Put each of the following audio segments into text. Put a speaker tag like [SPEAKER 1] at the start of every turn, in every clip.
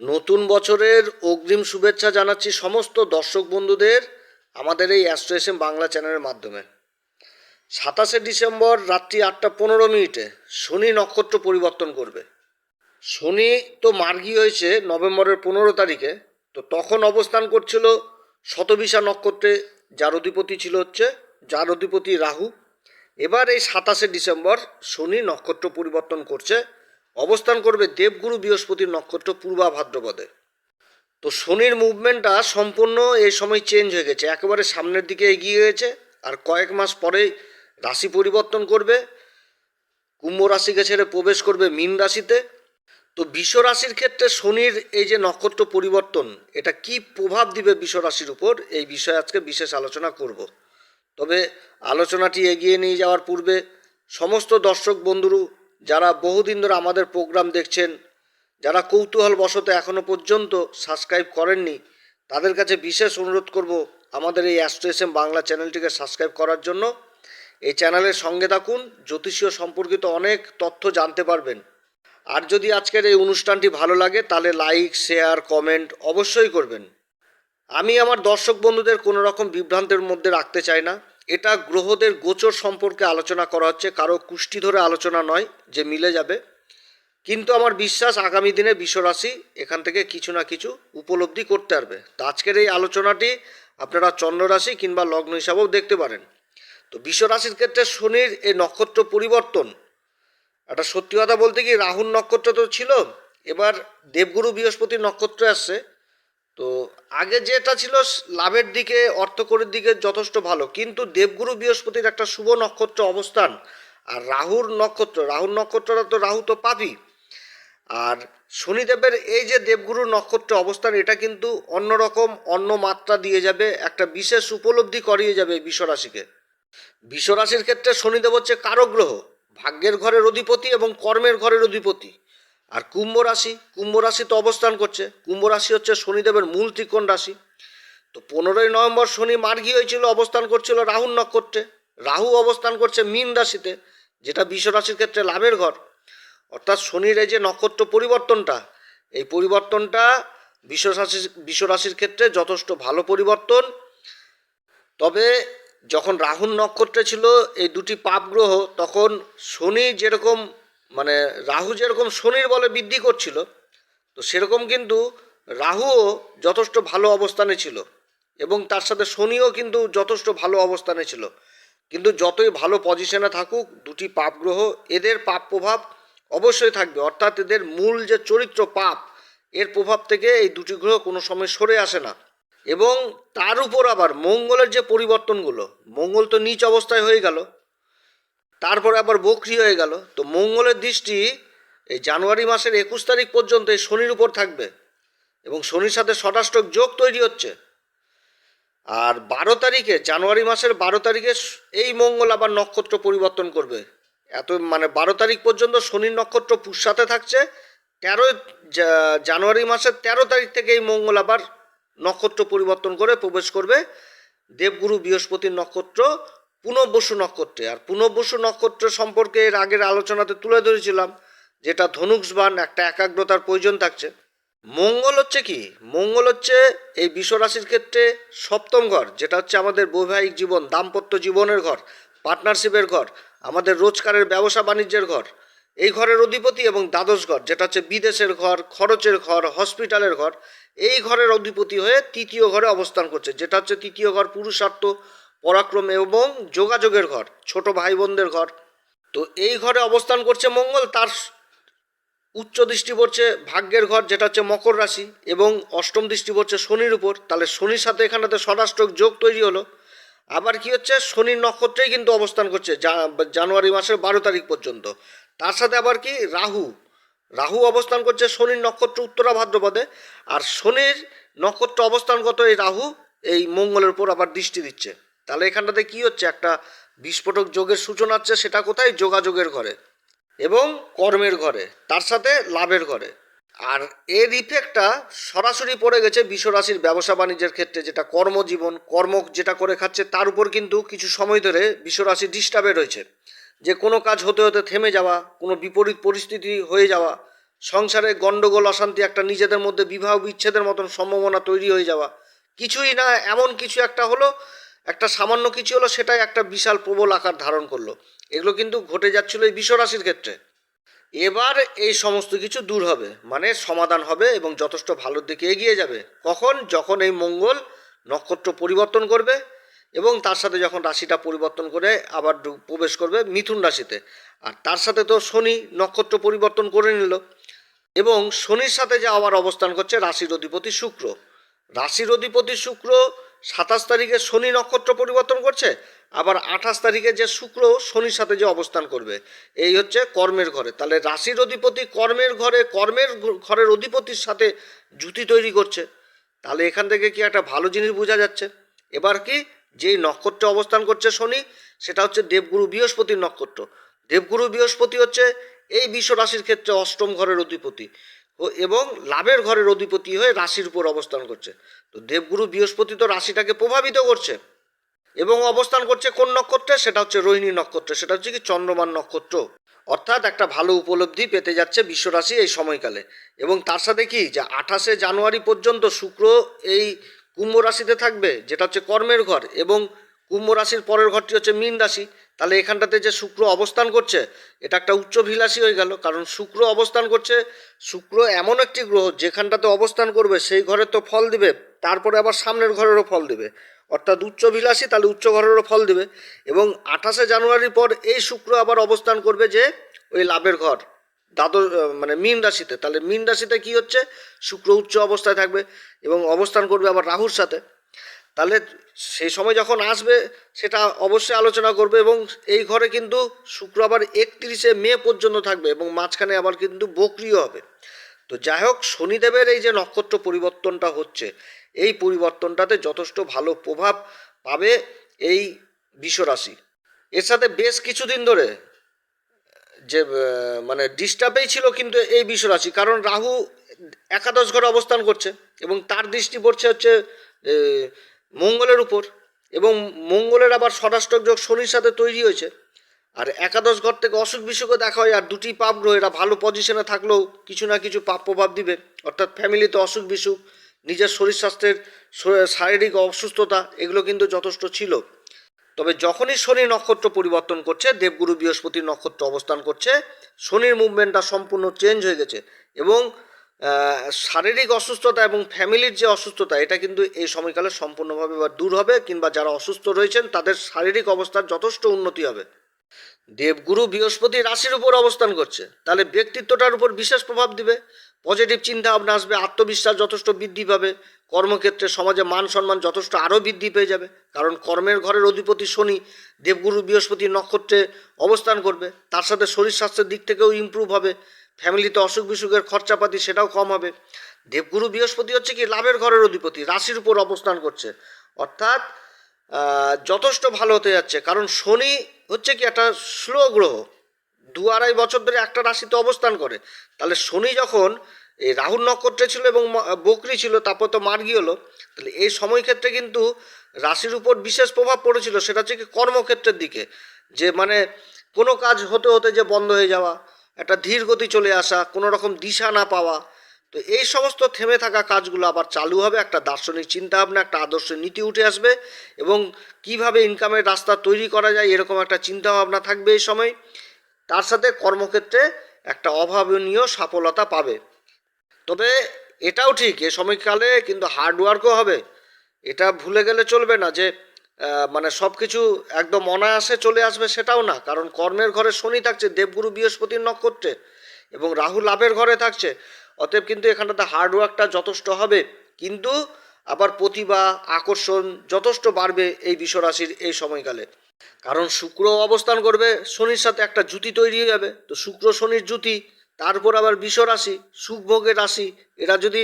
[SPEAKER 1] নতুন বছরের অগ্রিম শুভেচ্ছা জানাচ্ছি সমস্ত দর্শক বন্ধুদের আমাদের এই অ্যাস্ট্রো এস এম বাংলা চ্যানেলের মাধ্যমে। সাতাশে ডিসেম্বর রাত্রি আটটা পনেরো মিনিটে শনি নক্ষত্র পরিবর্তন করবে। শনি তো মার্গী হয়েছে নভেম্বরের পনেরো তারিখে, তো তখন অবস্থান করছিল শতবিশা নক্ষত্রে, যার অধিপতি ছিল হচ্ছে, যার অধিপতি রাহু। এবার এই সাতাশে ডিসেম্বর শনি নক্ষত্র পরিবর্তন করছে অবস্থান করবে দেবগুরু বৃহস্পতির নক্ষত্র পূর্বা ভাদ্রপদে। তো শনির মুভমেন্টটা সম্পূর্ণ এই সময় চেঞ্জ হয়ে গেছে। একেবারে সামনের দিকে এগিয়ে গেছে আর কয়েক মাস পরেই রাশি পরিবর্তন করবে। কুম্ভ রাশিকে ছেড়ে প্রবেশ করবে মীন রাশিতে। তো বিশ্ব রাশির ক্ষেত্রে শনির এই যে নক্ষত্র পরিবর্তন, এটা কি প্রভাব দিবে বিশ্ব রাশির উপর? এই বিষয়ে আজকে বিশেষ আলোচনা করব। তবে আলোচনাটি এগিয়ে নিয়ে যাওয়ার পূর্বে সমস্ত দর্শক বন্ধুরু যারা বহুদিন ধরে আমাদের প্রোগ্রাম দেখছেন, যারা কৌতূহল বশত এখনও পর্যন্ত সাবস্ক্রাইব করেননি, তাদের কাছে বিশেষ অনুরোধ করব আমাদের এই অ্যাস্ট্রো এস এম বাংলা চ্যানেলটিকে সাবস্ক্রাইব করার জন্য। এই চ্যানেলের সঙ্গে থাকুন, জ্যোতিষীয় সম্পর্কিত অনেক তথ্য জানতে পারবেন। আর যদি আজকের এই অনুষ্ঠানটি ভালো লাগে, তাহলে লাইক, শেয়ার, কমেন্ট অবশ্যই করবেন। আমি আমার দর্শক বন্ধুদের কোনো রকম বিভ্রান্তের মধ্যে রাখতে চাই না। এটা গ্রহদের গোচর সম্পর্কে আলোচনা করা হচ্ছে, কারও কুষ্টি ধরে আলোচনা নয় যে মিলে যাবে। কিন্তু আমার বিশ্বাস আগামী দিনে বিশ্বরাশি এখান থেকে কিছু না কিছু উপলব্ধি করতে পারবে। তো আজকের এই আলোচনাটি আপনারা চন্দ্ররাশি কিংবা লগ্ন হিসাবেও দেখতে পারেন। তো বিশ্বরাশির ক্ষেত্রে শনির এই নক্ষত্র পরিবর্তন, একটা সত্যি কথা বলতে কি রাহুল নক্ষত্র তো ছিল, এবার দেবগুরু বৃহস্পতির নক্ষত্র আসছে তো আগে যেটা ছিল, লাভের দিকে অর্থকরের দিকে যথেষ্ট ভালো। কিন্তু দেবগুরু বৃহস্পতির একটা শুভ নক্ষত্র অবস্থান আর রাহুর নক্ষত্র। রাহুর নক্ষত্রটা তো রাহু তো পাপি। আর শনিদেবের এই যে দেবগুরু নক্ষত্র অবস্থান, এটা কিন্তু অন্যরকম, অন্য মাত্রা দিয়ে যাবে, একটা বিশেষ উপলব্ধি করিয়ে যাবে বিশ্বরাশিকে। বিশ্বরাশির ক্ষেত্রে শনিদেব হচ্ছে কারক গ্রহ ভাগ্যের ঘরের অধিপতি এবং কর্মের ঘরের অধিপতি। আর কুম্ভ রাশি কুম্ভ রাশি তো অবস্থান করছে। কুম্ভ রাশি হচ্ছে শনিদেবের মূল ত্রিকোণ রাশি। তো পনেরোই নভেম্বর শনি মার্গী হয়েছিল, অবস্থান করছিল রাহুর নক্ষত্রে। রাহু অবস্থান করছে মীন রাশিতে, যেটা রাশির ক্ষেত্রে লাভের ঘর। অর্থাৎ শনির এই যে নক্ষত্র পরিবর্তনটা, এই পরিবর্তনটা বিশ্ব রাশি বিশ্ব রাশির ক্ষেত্রে যথেষ্ট ভালো পরিবর্তন। তবে যখন রাহুর নক্ষত্রে ছিল এই দুটি পাপ গ্রহ, তখন শনি যেরকম মানে রাহু যেরকম শনির বলে বৃদ্ধি করছিল, তো সেরকম কিন্তু রাহুও যথেষ্ট ভালো অবস্থানে ছিল এবং তার সাথে শনিও কিন্তু যথেষ্ট ভালো অবস্থানে ছিল। কিন্তু যতই ভালো পজিশনে থাকুক, দুটি পাপ গ্রহ, এদের পাপ প্রভাব অবশ্যই থাকবে। অর্থাৎ এদের মূল যে চরিত্র পাপ, এর প্রভাব থেকে এই দুটি গ্রহ কোনো সময় সরে আসে না। এবং তার উপর আবার মঙ্গলের যে পরিবর্তনগুলো, মঙ্গল তো নিচ অবস্থায় হয়ে গেল তারপরে আবার বকরি হয়ে গেল। তো মঙ্গলের দৃষ্টি এই জানুয়ারি মাসের একুশ তারিখ পর্যন্ত এই শনির উপর থাকবে এবং শনির সাথে ষষ্ঠক যোগ তৈরি হচ্ছে। আর বারো তারিখে, জানুয়ারি মাসের বারো তারিখে এই মঙ্গল আবার নক্ষত্র পরিবর্তন করবে। এত মানে বারো তারিখ পর্যন্ত শনির নক্ষত্র পুষ্যাতে থাকছে। তেরোই জানুয়ারি মাসের তেরো তারিখ থেকে এই মঙ্গল আবার নক্ষত্র পরিবর্তন করে প্রবেশ করবে। দেবগুরু বৃহস্পতির নক্ষত্র পুনর্বসু নক্ষত্রে। আর পুনর্বসু নক্ষত্র সম্পর্কে এর আগের আলোচনাতে তুলে ধরেছিলাম যেটা ধনুষবান একটা একাগ্রতার প্রয়োজন থাকছে। মঙ্গল হচ্ছে কি? মঙ্গল হচ্ছে এই বিশ্বরাশির ক্ষেত্রে সপ্তম ঘর, যেটা হচ্ছে আমাদের বৈবাহিক জীবন, দাম্পত্য জীবনের ঘর, পার্টনারশিপের ঘর, আমাদের রোজগারের ব্যবসা বাণিজ্যের ঘর, এই ঘরের অধিপতি এবং দ্বাদশ ঘর, যেটা হচ্ছে বিদেশের ঘর, খরচের ঘর, হসপিটালের ঘর, এই ঘরের অধিপতি হয়ে তৃতীয় ঘরে অবস্থান করছে, যেটা হচ্ছে তৃতীয় ঘর পুরুষার্থ পরাক্রম এবং যোগাযোগের ঘর, ছোট ভাই বোনদের ঘর। তো এই ঘরে অবস্থান করছে মঙ্গল, তার উচ্চ দৃষ্টি পড়ছে ভাগ্যের ঘর, যেটা হচ্ছে মকর রাশি, এবং অষ্টম দৃষ্টি পড়ছে শনির উপর। তাহলে শনির সাথে এখানেতে ষষ্ঠক যোগ তৈরি হলো। আবার কি হচ্ছে? শনির নক্ষত্রেই কিন্তু অবস্থান করছে জানুয়ারি মাসের বারো তারিখ পর্যন্ত। তার সাথে আবার কি? রাহু। রাহু অবস্থান করছে শনির নক্ষত্র উত্তরা ভাদ্রপদে, আর শনির নক্ষত্র অবস্থানগত এই রাহু, এই মঙ্গলের উপর আবার দৃষ্টি দিচ্ছে। তাহলে এখানটাতে কি হচ্ছে? একটা বিস্ফোটক যোগের সূচনা হচ্ছে, সেটা কোথায়? যোগাযোগের ঘরে এবং কর্মের ঘরে, তার সাথে লাভের ঘরে। আর এর ইফেক্টটা সরাসরি পড়ে গেছে বিশ্বরাশির ব্যবসা বাণিজ্যের ক্ষেত্রে, যেটা কর্মজীবন কর্ম যেটা করে খাচ্ছে, তার উপর কিন্তু কিছু সময় ধরে বিশ্বরাশি ডিস্টার্বে রয়েছে। যে কোনো কাজ হতে হতে থেমে যাওয়া, কোনো বিপরীত পরিস্থিতি হয়ে যাওয়া, সংসারে গণ্ডগোল, অশান্তি একটা নিজেদের মধ্যে বিবাহ বিচ্ছেদের মতন সম্ভাবনা তৈরি হয়ে যাওয়া, কিছুই না, এমন কিছু একটা হলো একটা সামান্য কিছু হলো, সেটাই একটা বিশাল প্রবল আকার ধারণ করল। এগুলো কিন্তু ঘটে যাচ্ছিল এই বিশ্বরাশির ক্ষেত্রে। এবার এই সমস্ত কিছু দূর হবে মানে সমাধান হবে এবং যথেষ্ট ভালোর দিকে এগিয়ে যাবে। কখন? যখন এই মঙ্গল নক্ষত্র পরিবর্তন করবে এবং তার সাথে যখন রাশিটা পরিবর্তন করে আবার প্রবেশ করবে মিথুন রাশিতে। আর তার সাথে তো শনি নক্ষত্র পরিবর্তন করে নিল এবং শনির সাথে যে আবার অবস্থান করছে রাশির অধিপতি শুক্র। রাশির অধিপতি শুক্র সাতাশ তারিখে শনি নক্ষত্র পরিবর্তন করছে, আবার আঠাশ তারিখে যে শুক্র শনির সাথে যে অবস্থান করবে, এই হচ্ছে কর্মের ঘরে। তাহলে রাশির অধিপতি কর্মের ঘরে, কর্মের ঘরের অধিপতির সাথে জুতি তৈরি করছে। তাহলে এখান থেকে কি একটা ভালো জিনিস বোঝা যাচ্ছে? এবার কি, যেই নক্ষত্রে অবস্থান করছে শনি, সেটা হচ্ছে দেবগুরু বৃহস্পতির নক্ষত্র। দেবগুরু বৃহস্পতি হচ্ছে এই বিশ্ব রাশির ক্ষেত্রে অষ্টম ঘরের অধিপতি। ও এবং লাভের ঘরের অধিপতি হয়ে রাশির উপর অবস্থান করছে। তো দেবগুরু বৃহস্পতি তো রাশিটাকে প্রভাবিত করছে এবং অবস্থান করছে কোন নক্ষত্রে? সেটা হচ্ছে রোহিণী নক্ষত্র। সেটা হচ্ছে কি? চন্দ্রমান নক্ষত্র। অর্থাৎ একটা ভালো উপলব্ধি পেতে যাচ্ছে বিশ্বরাশি এই সময়কালে। এবং তার সাথে কি? যে আঠাশে জানুয়ারি পর্যন্ত শুক্র এই কুম্ভ রাশিতে থাকবে, যেটা হচ্ছে কর্মের ঘর এবং কুম্ভ রাশির পরের ঘরটি হচ্ছে মীন রাশি। তাহলে এখানটাতে যে শুক্র অবস্থান করছে, এটা একটা উচ্চভিলাষী হয়ে গেল। কারণ শুক্র অবস্থান করছে, শুক্র এমন একটি গ্রহ যেখানটাতে অবস্থান করবে, সেই ঘরে তো ফল দিবে, তারপরে আবার সামনের ঘরেরও ফল দিবে। অর্থাৎ উচ্চভিলাষী তাহলে উচ্চ ঘরেরও ফল দিবে। এবং আঠাশে জানুয়ারির পর এই শুক্র আবার অবস্থান করবে যে, ওই লাভের ঘর, দ্বাদশ মানে মীন রাশিতে। তাহলে মীন রাশিতে কি হচ্ছে? শুক্র উচ্চ অবস্থায় থাকবে এবং অবস্থান করবে আবার রাহুর সাথে। তাহলে সেই সময় যখন আসবে, সেটা অবশ্যই আলোচনা করবে এবং এই ঘরে কিন্তু শুক্রবার একত্রিশে মে পর্যন্ত থাকবে এবং মাঝখানে আবার কিন্তু বকরিও হবে। তো যাই হোক, শনিদেবের এই যে নক্ষত্র পরিবর্তনটা হচ্ছে, এই পরিবর্তনটাতে যথেষ্ট ভালো প্রভাব পাবে এই বিশ্বরাশি। এর সাথে বেশ কিছুদিন ধরে যে মানে ডিস্টার্বেই ছিল কিন্তু এই বিশ্বরাশি, কারণ রাহু একাদশ ঘরে অবস্থান করছে এবং তার দৃষ্টি পড়ছে হচ্ছে মঙ্গলের উপর এবং মঙ্গলের আবার ষড়াষ্টক যোগ শনির সাথে তৈরি হয়েছে। আর একাদশ ঘর থেকে অসুখ বিসুখও দেখা হয় আর দুটি পাপ গ্রহ এরা ভালো পজিশনে থাকলেও কিছু না কিছু পাপ প্রভাব দিবে। অর্থাৎ ফ্যামিলিতে অসুখ বিসুখ, নিজের শরীর স্বাস্থ্যের শারীরিক অসুস্থতা, এগুলো কিন্তু যথেষ্ট ছিল। তবে যখনই শনি নক্ষত্র পরিবর্তন করছে, দেবগুরু বৃহস্পতির নক্ষত্র অবস্থান করছে, শনির মুভমেন্টটা সম্পূর্ণ চেঞ্জ হয়ে গেছে এবং শারীরিক অসুস্থতা এবং ফ্যামিলির যে অসুস্থতা, এটা কিন্তু এই সময়কালে সম্পূর্ণভাবে বা দূর হবে কিংবা যারা অসুস্থ রয়েছেন, তাদের শারীরিক অবস্থার যথেষ্ট উন্নতি হবে। দেবগুরু বৃহস্পতি রাশির উপর অবস্থান করছে। তাহলে ব্যক্তিত্বটার উপর বিশেষ প্রভাব দিবে। পজিটিভ চিন্তা ভাবনা আসবে, আত্মবিশ্বাস যথেষ্ট বৃদ্ধি পাবে। কর্মক্ষেত্রে সমাজে মান সম্মান যথেষ্ট আরও বৃদ্ধি পেয়ে যাবে। কারণ কর্মের ঘরের অধিপতি শনি দেবগুরু বৃহস্পতি নক্ষত্রে অবস্থান করবে। তার সাথে শরীর স্বাস্থ্যের দিক থেকেও ইমপ্রুভ হবে। ফ্যামিলিতে অসুখ বিসুখের খরচাপাতি সেটাও কম হবে। দেবগুরু বৃহস্পতি হচ্ছে কি লাভের ঘরের অধিপতি, রাশির উপর অবস্থান করছে। অর্থাৎ যথেষ্ট ভালো হতে যাচ্ছে। কারণ শনি হচ্ছে কি একটা স্লো গ্রহ। দু আড়াই বছর ধরে একটা রাশিতে অবস্থান করে। তাহলে শনি যখন এই রাহুল নক্ষত্রে ছিল এবং বকরি ছিল, তারপর তো মার্গি হলো, তাহলে এই সময় ক্ষেত্রে কিন্তু রাশির উপর বিশেষ প্রভাব পড়েছিল, সেটা হচ্ছে কি কর্মক্ষেত্রের দিকে। যে মানে কোনো কাজ হতে হতে যে বন্ধ হয়ে যাওয়া একটা ধীর গতি চলে আসা, কোনো রকম দিশা না পাওয়া, তো এই সমস্ত থেমে থাকা কাজগুলো আবার চালু হবে, একটা দার্শনিক চিন্তাভাবনা, একটা আদর্শ নীতি উঠে আসবে এবং কীভাবে ইনকামের রাস্তা তৈরি করা যায়, এরকম একটা চিন্তাভাবনা থাকবে এই সময়। তার সাথে কর্মক্ষেত্রে একটা অভাবনীয় সফলতা পাবে। তবে এটাও ঠিক, এ সময়কালে কিন্তু হার্ডওয়ার্কও হবে। এটা ভুলে গেলে চলবে না যে মানে সব কিছু একদম অনায়াসে চলে আসবে সেটাও না, কারণ কর্মের ঘরে শনি থাকছে, দেবগুরু বৃহস্পতির নক্ষত্রে এবং রাহু লাভের ঘরে থাকছে, অতএব কিন্তু এখানটাতে হার্ডওয়ার্কটা যথেষ্ট হবে, কিন্তু আবার প্রতিভা, আকর্ষণ যথেষ্ট বাড়বে এই বিশ্বরাশির এই সময়কালে। কারণ শুক্র অবস্থান করবে, শনির সাথে একটা জুতি তৈরি হয়ে যাবে, তো শুক্র শনির জুতি, তারপর আবার বিশ্বরাশি সুখভোগের রাশি, এরা যদি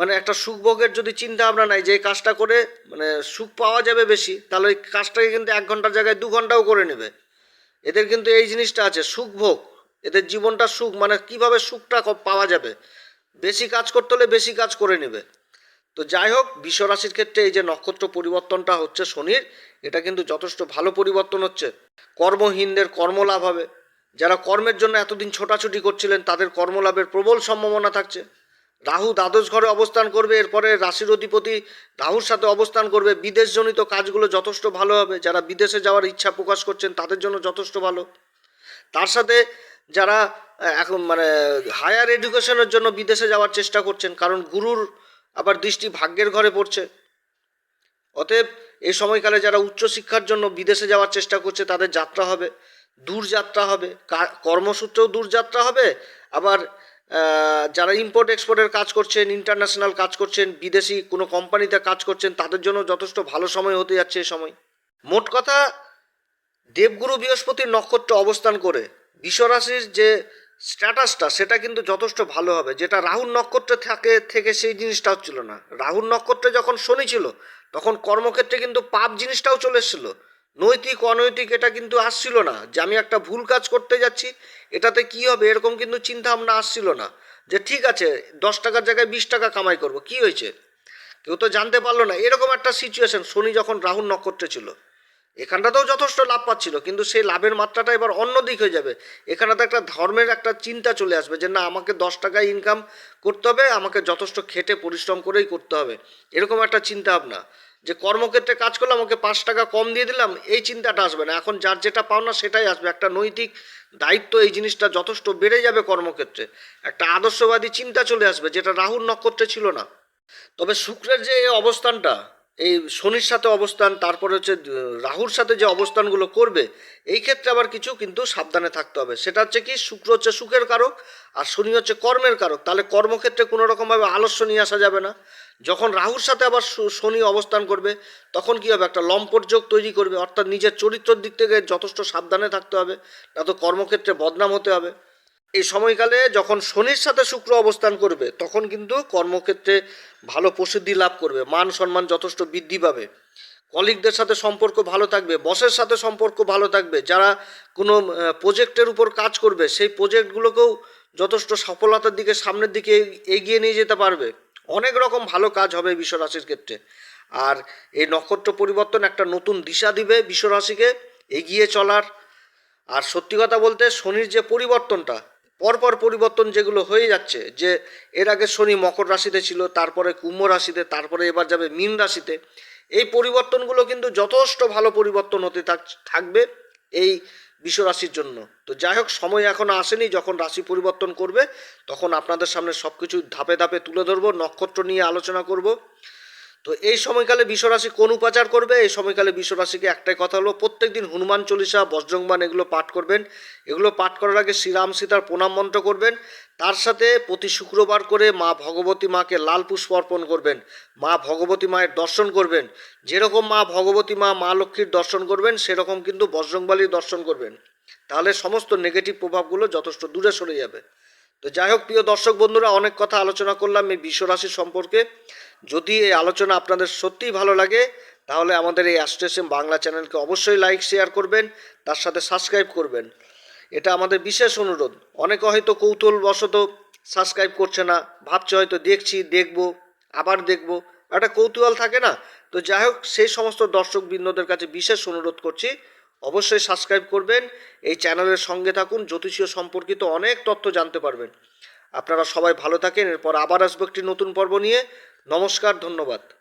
[SPEAKER 1] মানে একটা সুখভোগের যদি চিন্তা ভাবনা নাই যে এই কাজটা করে মানে সুখ পাওয়া যাবে বেশি, তাহলে ওই কাজটাকে কিন্তু এক ঘণ্টার জায়গায় দু ঘন্টাও করে নেবে। এদের কিন্তু এই জিনিসটা আছে, সুখভোগ। এদের জীবনটা সুখ মানে কীভাবে সুখটা পাওয়া যাবে? বেশি কাজ করতে হলে বেশি কাজ করে নেবে। তো যাই হোক, বিশ্বরাশির ক্ষেত্রে এই যে নক্ষত্র পরিবর্তনটা হচ্ছে শনির, এটা কিন্তু যথেষ্ট ভালো পরিবর্তন হচ্ছে। কর্মহীনদের কর্মলাভ হবে। যারা কর্মের জন্য এতদিন ছোটাছুটি করছিলেন, তাদের কর্মলাভের প্রবল সম্ভাবনা থাকছে। রাহু দ্বাদশ ঘরে অবস্থান করবে, এরপরে রাশির অধিপতি রাহুর সাথে অবস্থান করবে। বিদেশজনিত কাজগুলো যথেষ্ট ভালো হবে। যারা বিদেশে যাওয়ার ইচ্ছা প্রকাশ করছেন, তাদের জন্য যথেষ্ট ভালো। তার সাথে যারা এখন মানে হায়ার এডুকেশনের জন্য বিদেশে যাওয়ার চেষ্টা করছেন, কারণ গুরুর আবার দৃষ্টি ভাগ্যের ঘরে পড়ছে। অতএব এই সময়কালে যারা উচ্চশিক্ষার জন্য বিদেশে যাওয়ার চেষ্টা করছে, তাদের যাত্রা হবে। দূর যাত্রা হবে কর্মসূত্রেও দূর যাত্রা হবে। আবার যারা ইম্পোর্ট এক্সপোর্টের কাজ করছেন ইন্টারন্যাশনাল কাজ করছেন, বিদেশি কোনো কোম্পানিতে কাজ করছেন, তাদের জন্য যথেষ্ট ভালো সময় হতে যাচ্ছে এই সময়। মোট কথা, দেবগুরু বৃহস্পতির নক্ষত্রে অবস্থান করে, বিশ্বরাশির যে স্ট্যাটাসটা সেটা কিন্তু যথেষ্ট ভালো হবে। যেটা রাহুর নক্ষত্রে থাকে, থেকে সেই জিনিসটা হচ্ছিল না। রাহুর নক্ষত্রে যখন শনি ছিল, তখন কর্মক্ষেত্রে কিন্তু পাপ জিনিসটাও চলে এসেছিল। নৈতিক, অনৈতিক এটা কিন্তু আসছিল না। যে আমি একটা ভুল কাজ করতে যাচ্ছি, এটাতে কি হবে এরকম কিন্তু চিন্তা ভাবনা আসছিল না। যে ঠিক আছে, দশ টাকার জায়গায় বিশ টাকা কামাই করব, কি হয়েছে? কেউ তো জানতে পারল না। এরকম একটা সিচুয়েশন শনি যখন রাহুল নক্ষত্রে ছিল, এখানটাতেও যথেষ্ট লাভ পাচ্ছিল, কিন্তু সেই লাভের মাত্রাটা এবার অন্য দিক হয়ে যাবে। এখানেতে একটা ধর্মের একটা চিন্তা চলে আসবে যে, না, আমাকে দশ টাকায় ইনকাম করতে হবে, আমাকে যথেষ্ট খেটে পরিশ্রম করেই করতে হবে। এরকম একটা চিন্তা ভাবনা যে কর্মক্ষেত্রে কাজ করলাম আমাকে পাঁচ টাকা কম দিয়ে দিলাম, এই চিন্তাটা আসবে না। এখন যার যেটা পাওনা সেটাই আসবে। একটা নৈতিক দায়িত্ব এই জিনিসটা যথেষ্ট বেড়ে যাবে কর্মক্ষেত্রে। একটা আদর্শবাদী চিন্তা চলে আসবে, যেটা রাহুর নক্ষত্রে ছিল না। তবে শুক্রের যে অবস্থানটা, এই শনির সাথে অবস্থান, তারপরে হচ্ছে রাহুর সাথে যে অবস্থানগুলো করবে, এই ক্ষেত্রে আবার কিছু কিন্তু সাবধানে থাকতে হবে। সেটা হচ্ছে কি, শুক্র হচ্ছে সুখের কারক, আর শনি হচ্ছে কর্মের কারক। তাহলে কর্মক্ষেত্রে কোনো রকমভাবে আলস্য নিয়ে আসা যাবে না। যখন রাহুর সাথে আবার শনি অবস্থান করবে, তখন কি হবে? একটা লম্পট যোগ তৈরি করবে। অর্থাৎ নিজের চরিত্রের দিক থেকে যথেষ্ট সাবধানে থাকতে হবে, না তো কর্মক্ষেত্রে বদনাম হতে হবে। এই সময়কালে যখন শনির সাথে শুক্র অবস্থান করবে, তখন কিন্তু কর্মক্ষেত্রে ভালো প্রসিদ্ধি লাভ করবে, মান সম্মান যথেষ্ট বৃদ্ধি পাবে। কলিগদের সাথে সম্পর্ক ভালো থাকবে, বসের সাথে সম্পর্ক ভালো থাকবে, যারা কোনো প্রজেক্টের উপর কাজ করবে, সেই প্রজেক্টগুলোকেও যথেষ্ট সফলতার দিকে, সামনের দিকে এগিয়ে নিয়ে যেতে পারবে। অনেক রকম ভালো কাজ হবে বিশ্বরাশির ক্ষেত্রে। আর এই নক্ষত্র পরিবর্তন একটা নতুন দিশা দিবে বিশ্বরাশিকে এগিয়ে চলার। আর সত্যি কথা বলতে শনির যে পরিবর্তনটা, পরপর পরিবর্তন যেগুলো হয়ে যাচ্ছে, যে এর আগে শনি মকর রাশিতে ছিল, তারপরে কুম্ভ রাশিতে, তারপরে এবার যাবে মীন রাশিতে, এই পরিবর্তনগুলো কিন্তু যথেষ্ট ভালো পরিবর্তন হতে থাক- থাকবে। এই বিশ্ব রাশির জন্য। তো যাই হোক সময় এখনও আসেনি, যখন রাশি পরিবর্তন করবে, তখন আপনাদের সামনে সব কিছু ধাপে ধাপে তুলে ধরবো, নক্ষত্র নিয়ে আলোচনা করব। তো এই সময়কালে বিশ্বরাশি কোন উপাচার করবে? এই সময়কালে বিশ্বরাশিকে একটাই কথা হলো প্রত্যেক দিন হনুমান চল্লিশা বজ্রংবান এগুলো পাঠ করবেন। এগুলো পাঠ করার আগে শ্রীরাম সীতার প্রণাম মন্ত্র করবেন। তার সাথে প্রতি শুক্রবার করে মা ভগবতী মাকে লাল পুষ্প অর্পণ করবেন। মা ভগবতী মায়ের দর্শন করবেন। যেরকম মা ভগবতী মা মা লক্ষ্মীর দর্শন করবেন, সেরকম কিন্তু বজ্রংবালির দর্শন করবেন। তাহলে সমস্ত নেগেটিভ প্রভাবগুলো যথেষ্ট দূরে সরে যাবে। তো যাই হোক, প্রিয় দর্শক বন্ধুরা, অনেক কথা আলোচনা করলাম এই বিশ্বরাশি সম্পর্কে। যদি এই আলোচনা আপনাদের সত্যিই ভালো লাগে, তাহলে আমাদের এই অ্যাস্ট্রেসিম বাংলা চ্যানেলকে অবশ্যই লাইক, শেয়ার করবেন, তার সাথে সাবস্ক্রাইব করবেন। এটা আমাদের বিশেষ অনুরোধ। অনেকে হয়তো কৌতূহলবশত সাবস্ক্রাইব করছে না, ভাবছে হয়তো দেখছি, দেখব, আবার দেখব। একটা কৌতূহল থাকে না? তো যাই হোক, সেই সমস্ত দর্শক বৃন্দদের কাছে বিশেষ অনুরোধ করছি, অবশ্যই সাবস্ক্রাইব করবেন, এই চ্যানেলের সঙ্গে থাকুন, জ্যোতিষীয় সম্পর্কিত অনেক তথ্য জানতে পারবেন। আপনারা সবাই ভালো থাকেন, এরপর আবার আসব একটি নতুন পর্ব নিয়ে। নমস্কার ধন্যবাদ।